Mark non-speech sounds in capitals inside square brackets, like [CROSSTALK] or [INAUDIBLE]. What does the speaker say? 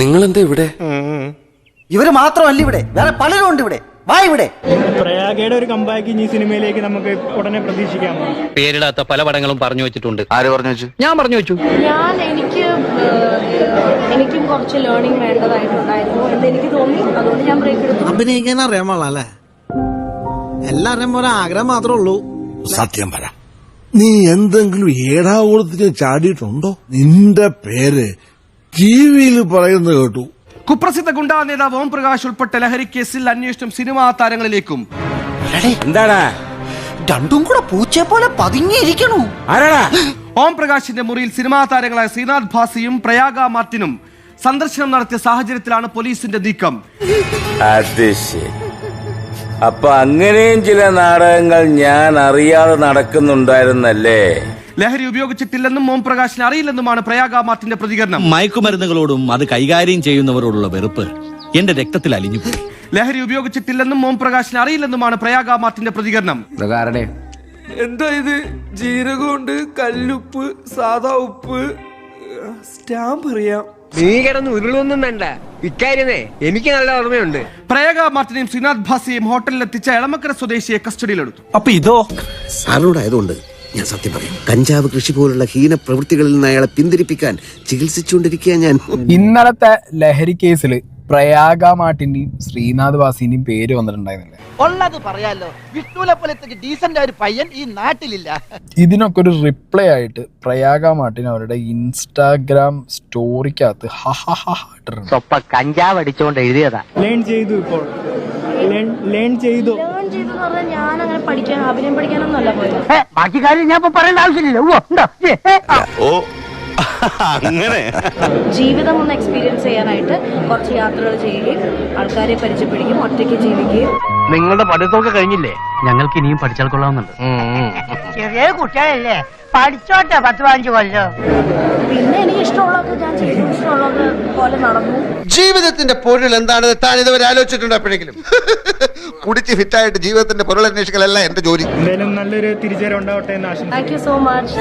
നിങ്ങൾ എന്താ ഇവിടെ ഇവർ മാത്രമല്ല ഇവിടെ. വേറെ പലരും ഉണ്ട് ഇവിടെ. വാ ഇവിടെ. പ്രയാഗയുടെ ഒരു കമ്പാക്ക് ഈ സിനിമയിലേക്ക് നമുക്ക് ഉടനെ പ്രതീക്ഷിക്കാം പേരിടാത്ത പല പടങ്ങളും പറഞ്ഞു വെച്ചിട്ടുണ്ട്. ആര് പറഞ്ഞു വെച്ചു? ഞാൻ പറഞ്ഞു വെച്ചു. ഞാൻ എനിക്ക് എനിക്കും കുറച്ച് ലേണിംഗ് വേണ്ടതായിട്ടുണ്ടായിരുന്നു എന്ന് എനിക്ക് തോന്നി. അതുകൊണ്ട് ഞാൻ ബ്രേക്ക് എടുത്തു. അഭിനയിക്കാൻ അറിയാൻ പാടില്ല എല്ലാവരും പോലെ ആഗ്രഹം മാത്രമേ ഉള്ളൂ. സത്യം പറ. നീ എന്തെങ്കിലും ഏടാകൂടത്തിന് ചാടിയിട്ടുണ്ടോ? നിന്റെ പേര് ടി വിയിൽ പറയുന്നത് കേട്ടു. കുപ്രസിദ്ധ ഗുണ്ടാ നേതാവ് ഓം പ്രകാശ് ഉൾപ്പെട്ട ലഹരി കേസിൽ അന്വേഷണം സിനിമാ താരങ്ങളിലേക്കും. എന്താടാ? രണ്ടും കൂടെ പൂച്ചയെ പോലെ പതിഞ്ഞിരിക്കണു ആരാടാ? ഓം പ്രകാശിന്റെ മുറിയിൽ സിനിമാ താരങ്ങളായ ശ്രീനാഥ് ഭാസിയും പ്രയാഗ മാർട്ടിനും സന്ദർശനം നടത്തിയ സാഹചര്യത്തിലാണ് പോലീസിന്റെ നീക്കം. അപ്പൊ അങ്ങനെയും ചില നാടകങ്ങൾ ഞാൻ അറിയാതെ നടക്കുന്നുണ്ടായിരുന്നല്ലേ? ലഹരി ഉപയോഗിച്ചിട്ടില്ലെന്നും ഓം പ്രകാശിന് അറിയില്ലെന്നുമാണ് പ്രയാഗ മാർട്ടിന്റെ പ്രതികരണം. മയക്കുമരുന്നുകളോടും അത് കൈകാര്യം ചെയ്യുന്നവരോടുള്ള വെറുപ്പ് എന്റെ രക്തത്തിൽ അലിഞ്ഞു ലഹരി ഉപയോഗിച്ചിട്ടില്ലെന്നും ഓം പ്രകാശിന് അറിയില്ലെന്നുമാണ് പ്രയാഗ മാർട്ടിന്റെ പ്രതികരണം. എന്താ ഇത്? ജീരകമുണ്ട് കല്ലുപ്പ് സാധാ ഉപ്പ് സ്റ്റാമ്പ് അറിയാം. നീ കിടന്ന് ഉരുളൊന്നും വേണ്ട. ഇക്കാര്യമേ എനിക്ക് നല്ല ഓർമ്മയുണ്ട്. പ്രയാഗ മാർട്ടിനെയും ശ്രീനാഥ് ഭാസിയെയും ഹോട്ടലിലെത്തിച്ച എളമക്കര സ്വദേശിയെ കസ്റ്റഡിയിലെടുത്തു. അപ്പൊ ഇതോ? സാറിനോടായതുകൊണ്ട് ഞാൻ സത്യം പറയും. കഞ്ചാവ് കൃഷി പോലുള്ള ഹീന പ്രവൃത്തികളിൽ നിന്ന് അയാളെ പിന്തിരിപ്പിക്കാൻ ചികിത്സിച്ചുകൊണ്ടിരിക്കുക ഞാൻ. ഇന്നലത്തെ ലഹരി കേസിൽ പ്രയാഗ മാട്ടിന്റെയും ശ്രീനാഥ് വാസിന്റെയും പേര് വന്നിട്ടുണ്ടായിരുന്നില്ലേ? ഉള്ളത് പറയാലോ. വിഷ്ണുലെ പോലത്തെ ഡീസന്റ് ഒരു പയ്യൻ ഈ നാട്ടിലില്ല. ഇതിനൊക്കെ ഒരു റിപ്ലൈ ആയിട്ട് പ്രയാഗ മാട്ടിൻ അവരുടെ ഇൻസ്റ്റാഗ്രാം സ്റ്റോറിക്കകത്ത് കഞ്ചാവ് അടിച്ചുകൊണ്ട് എഴുതിയതാ. ലേൺ ചെയ്തു ഇപ്പോൾ. ലേൺ ചെയ്തു ലേൺ ചെയ്തു. എന്ന് പറഞ്ഞാൽ ഞാൻ അങ്ങനെ പഠിക്കാൻ അഭിനയം പഠിക്കാനൊന്നും പോയത്. ബാക്കി കാര്യം ഞാൻ ഇപ്പൊ പറയേണ്ട ആവശ്യമില്ലല്ലോ. ഓ അങ്ങനെ. ജീവിതം ഒന്ന് എക്സ്പീരിയൻസ് ചെയ്യാനായിട്ട് കുറച്ച് യാത്രകൾ ചെയ്യുകയും ആൾക്കാരെ പരിചയപ്പെടുകയും ഒറ്റയ്ക്ക് ജീവിക്കുകയും. നിങ്ങളുടെ പഠിത്തമൊക്കെ കഴിഞ്ഞില്ലേ? ഞങ്ങൾക്ക് ഇനിയും പഠിച്ചാൽ കൊള്ളാവുന്നുണ്ട്. ചെറിയ കുട്ടികളല്ലേ പഠിച്ചോട്ടെ പത്ത് പതിനഞ്ച് കൊല്ലം. പിന്നെ എനിക്ക് ഇഷ്ടമുള്ളത് ഞാൻ ചെയ്തു ഇഷ്ടമുള്ളത് പോലെ നടന്നു. ജീവിതത്തിന്റെ പൊരുൾ എന്താണെന്ന് താൻ ഇതുവരെ ആലോചിച്ചിട്ടുണ്ട് എപ്പോഴെങ്കിലും? [LAUGHS] കുടിച്ച് ഫിറ്റായിട്ട് ജീവിതത്തിന്റെ പൊരുൾ അന്വേഷിക്കലല്ല എന്റെ ജോലി. എന്തായാലും നല്ലൊരു തിരിച്ചറിവ് ഉണ്ടാവട്ടെ എന്ന് ആശംസിക്കുന്നു. Thank you so much